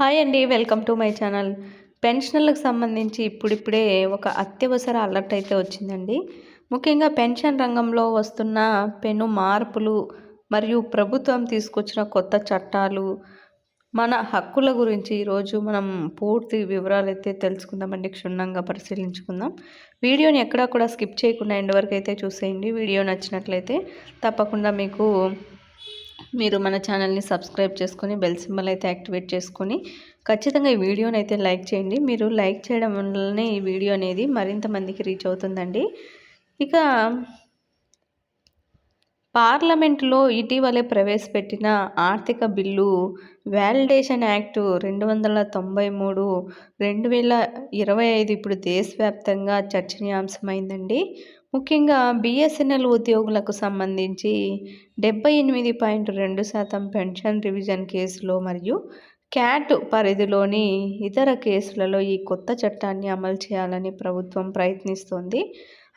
Hi అండి welcome to my channel. పెన్షన్లకు సంబంధించి ఇప్పుడిప్పుడే ఒక అత్యవసర అలర్ట్ అయితే వచ్చిందండి. ముఖ్యంగా పెన్షన్ రంగంలో వస్తున్న పెను మార్పులు మరియు ప్రభుత్వం తీసుకొచ్చిన కొత్త చట్టాలు మన హక్కుల గురించి ఈరోజు మనం పూర్తి వివరాలు అయితే తెలుసుకుందామండి క్షుణ్ణంగా పరిశీలించుకుందాం. వీడియోని ఎక్కడా కూడా స్కిప్ చేయకుండా ఎండ్ వరకు అయితే చూసేయండి. వీడియో నచ్చినట్లయితే తప్పకుండా మీకు మీరు మన ఛానల్ని సబ్స్క్రైబ్ చేసుకొని బెల్ సింబల్ అయితే యాక్టివేట్ చేసుకొని ఖచ్చితంగా ఈ వీడియోని అయితే లైక్ చేయండి. మీరు లైక్ చేయడం వల్లనే ఈ వీడియో అనేది మరింత మందికి రీచ్ అవుతుందండి. ఇక పార్లమెంట్లో ఇటీవలే ప్రవేశపెట్టిన ఆర్థిక బిల్లు వ్యాలిడేషన్ యాక్ట్ రెండు వందల తొంభై మూడు రెండు వేల ఇరవై ఐదు ఇప్పుడు దేశవ్యాప్తంగా చర్చనీయాంశమైందండి. ముఖ్యంగా బిఎస్ఎన్ఎల్ ఉద్యోగులకు సంబంధించి డెబ్బై ఎనిమిది పాయింట్ రెండు శాతం పెన్షన్ రివిజన్ కేసులో మరియు క్యాట్ పరిధిలోని ఇతర కేసులలో ఈ కొత్త చట్టాన్ని అమలు చేయాలని ప్రభుత్వం ప్రయత్నిస్తోంది.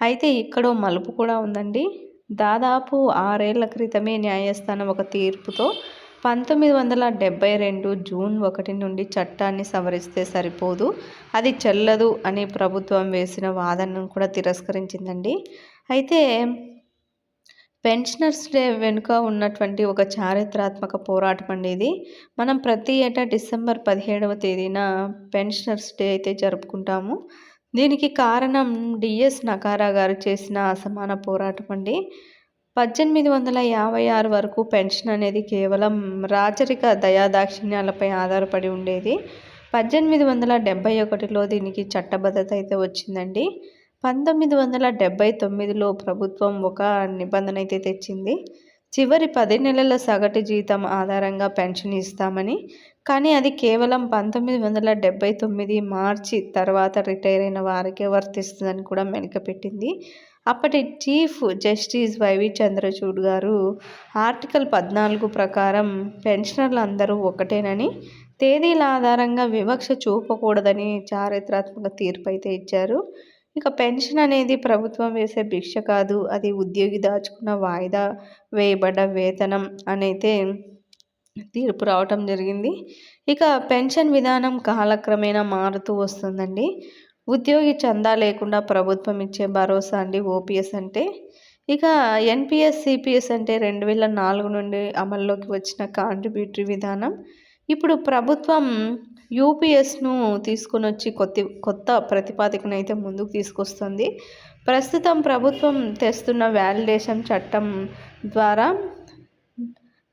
అయితే ఇక్కడో మలుపు కూడా ఉందండి. దాదాపు ఆరేళ్ళ క్రితమే న్యాయస్థానం ఒక తీర్పుతో పంతొమ్మిది వందల డెబ్బై రెండు జూన్ ఒకటి నుండి చట్టాన్ని సవరిస్తే సరిపోదు. అది చెల్లదు అని ప్రభుత్వం వేసిన వాదనను కూడా తిరస్కరించిందండి. అయితే పెన్షనర్స్ డే వెనుక ఉన్నటువంటి ఒక చారిత్రాత్మక పోరాటం అండి ఇది. మనం ప్రతి ఏటా డిసెంబర్ పదిహేడవ తేదీన పెన్షనర్స్ డే అయితే జరుపుకుంటాము. దీనికి కారణం డిఎస్ నకారా గారు చేసిన అసమాన పోరాటం అండి. పద్దెనిమిది వందల యాభై ఆరు వరకు పెన్షన్ అనేది కేవలం రాచరిక దయాదాక్షిణ్యాలపై ఆధారపడి ఉండేది. పద్దెనిమిది వందల డెబ్బై ఒకటిలో దీనికి చట్టబద్ధత అయితే వచ్చిందండి. పంతొమ్మిది వందల డెబ్బై తొమ్మిదిలో ప్రభుత్వం ఒక నిబంధన అయితే తెచ్చింది. చివరి పది నెలల సగటు జీతం ఆధారంగా పెన్షన్ ఇస్తామని కానీ అది కేవలం పంతొమ్మిది వందల డెబ్బై తొమ్మిది మార్చి తర్వాత రిటైర్ అయిన వారికే వర్తిస్తుందని కూడా మెనకపెట్టింది అప్పటి చీఫ్ జస్టిస్ వైవి చంద్రచూడ్ గారు ఆర్టికల్ పద్నాలుగు ప్రకారం పెన్షనర్లు అందరూ ఒకటేనని తేదీల ఆధారంగా వివక్ష చూపకూడదని చారిత్రాత్మక తీర్పు అయితే ఇచ్చారు. ఇక పెన్షన్ అనేది ప్రభుత్వం వేసే భిక్ష కాదు. అది ఉద్యోగి దాచుకున్న వాయిదా వేయబడ్డ వేతనం అనైతే తీర్పు రావటం జరిగింది. ఇక పెన్షన్ విధానం కాలక్రమేణా మారుతూ వస్తుందండి. ఉద్యోగి చందా లేకుండా ప్రభుత్వం ఇచ్చే భరోసా అండి ఓపీఎస్ అంటే. ఇక ఎన్పిఎస్ సిపిఎస్ అంటే రెండు వేల నాలుగు నుండి అమల్లోకి వచ్చిన కాంట్రిబ్యూటరీ విధానం. ఇప్పుడు ప్రభుత్వం యూపీఎస్ను తీసుకొని వచ్చి కొత్త కొత్త ప్రతిపాదికను అయితే ముందుకు తీసుకొస్తుంది. ప్రస్తుతం ప్రభుత్వం తెస్తున్న వ్యాలిడేషన్ చట్టం ద్వారా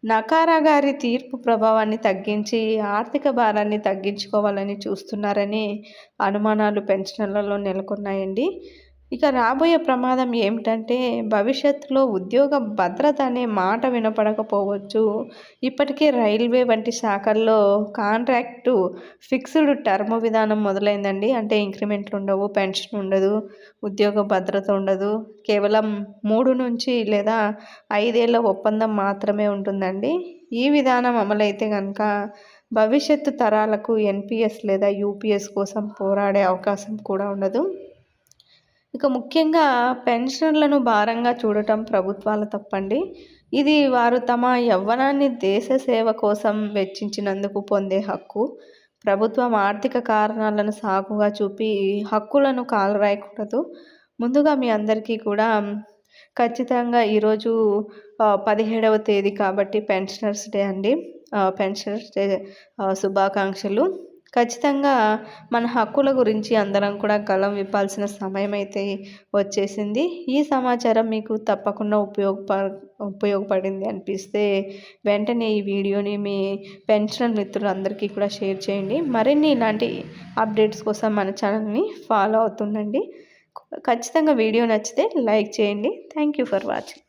నకారా గారి తీర్పు ప్రభావాన్ని తగ్గించి ఆర్థిక భారాన్ని తగ్గించుకోవాలని చూస్తున్నారని అనుమానాలు పెన్షన్లలో నెలకొన్నాయండి. ఇక రాబోయే ప్రమాదం ఏమిటంటే భవిష్యత్తులో ఉద్యోగ భద్రత అనే మాట వినపడకపోవచ్చు. ఇప్పటికే రైల్వే వంటి శాఖల్లో కాంట్రాక్టు ఫిక్స్డ్ టర్మ్ విధానం మొదలైందండి. అంటే ఇంక్రిమెంట్లు ఉండవు పెన్షన్ ఉండదు ఉద్యోగ భద్రత ఉండదు. కేవలం మూడు నుంచి లేదా ఐదేళ్ళ ఒప్పందం మాత్రమే ఉంటుందండి. ఈ విధానం అమలైతే కనుక భవిష్యత్తు తరాలకు ఎన్పిఎస్ లేదా యూపీఎస్ కోసం పోరాడే అవకాశం కూడా ఉండదు. ఇక ముఖ్యంగా పెన్షన్లను భారంగా చూడటం ప్రభుత్వాల తప్పండి. ఇది వారు తమ యవ్వనాన్ని దేశ సేవ కోసం వెచ్చించినందుకు పొందే హక్కు. ప్రభుత్వం ఆర్థిక కారణాలను సాకుగా చూపి హక్కులను కాలరాయకూడదు. ముందుగా మీ అందరికీ కూడా ఖచ్చితంగా ఈరోజు పదిహేడవ తేదీ కాబట్టి పెన్షనర్స్ డే అండి. పెన్షనర్స్ డే శుభాకాంక్షలు. ఖచ్చితంగా మన హక్కుల గురించి అందరం కూడా గలం విప్పాల్సిన సమయం అయితే వచ్చేసింది. ఈ సమాచారం మీకు తప్పకుండా ఉపయోగప ఉపయోగపడింది అనిపిస్తే వెంటనే ఈ వీడియోని మీ పెన్షనర్ మిత్రులందరికీ కూడా షేర్ చేయండి. మరిన్ని ఇలాంటి అప్డేట్స్ కోసం మన ఛానల్ని ఫాలో అవుతుండండి. ఖచ్చితంగా వీడియో నచ్చితే లైక్ చేయండి. Thank you for watching.